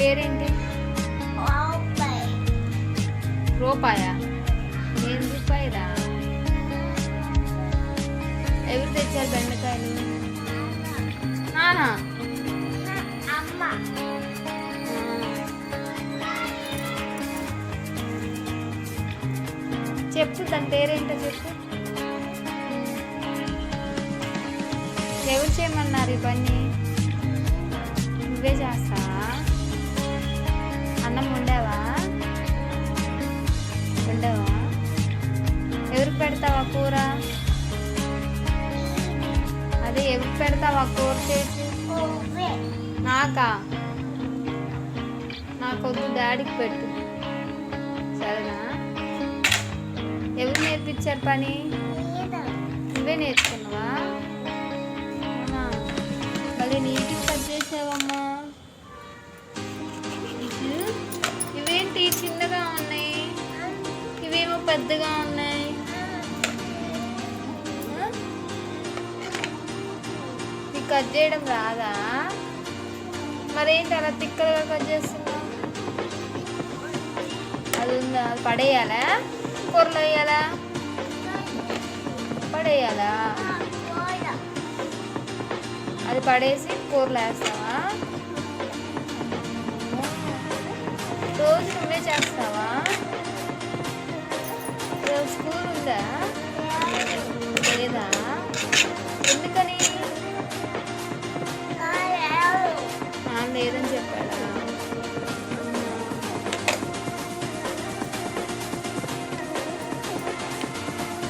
పేరేంటి? రూపాయ. ఏం రూపాయరా? ఎవరు తెచ్చారు బెండకాయలు? నానా? చెప్పు దాని పేరేంటో చెప్పు. ఎవరు చేయమన్నారు ఈ పని? నువ్వే చేస్తావా? కూర? అదే ఎవరికి పెడతావా కూర చేసి? నాకా? నాకొద్దు డాడీకి పెట్టు. సరేనా? ఎవరు నేర్పించారు పని? నువ్వే నేర్చుకున్నావా? అవునా? మళ్ళీ నీటికి కట్ చేసావమ్మా? ఇవేంటి చిన్నగా ఉన్నాయి? ఇవేమో పెద్దగా ఉన్నాయి? కట్ చేయడం రాదా? మరేంటి అలా తిక్కలుగా కట్ చేస్తున్నావు? అది ఉందా? అది పడేయాలా? కూరలో వేయాలా? పడేయాలా? అది పడేసి కూరలో వేస్తావా? రోజు నువ్వే చేస్తావా? రేపు స్కూల్ ఉందా?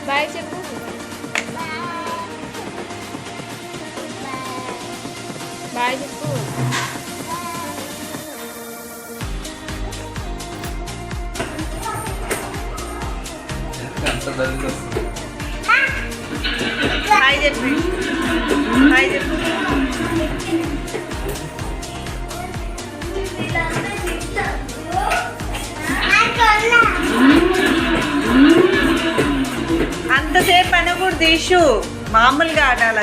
Vai de burro. Vai de burro. Vai de burro. Vai de. అంతసేపు అనకూడదు ఇష్యూ మామూలుగా ఆడాలి.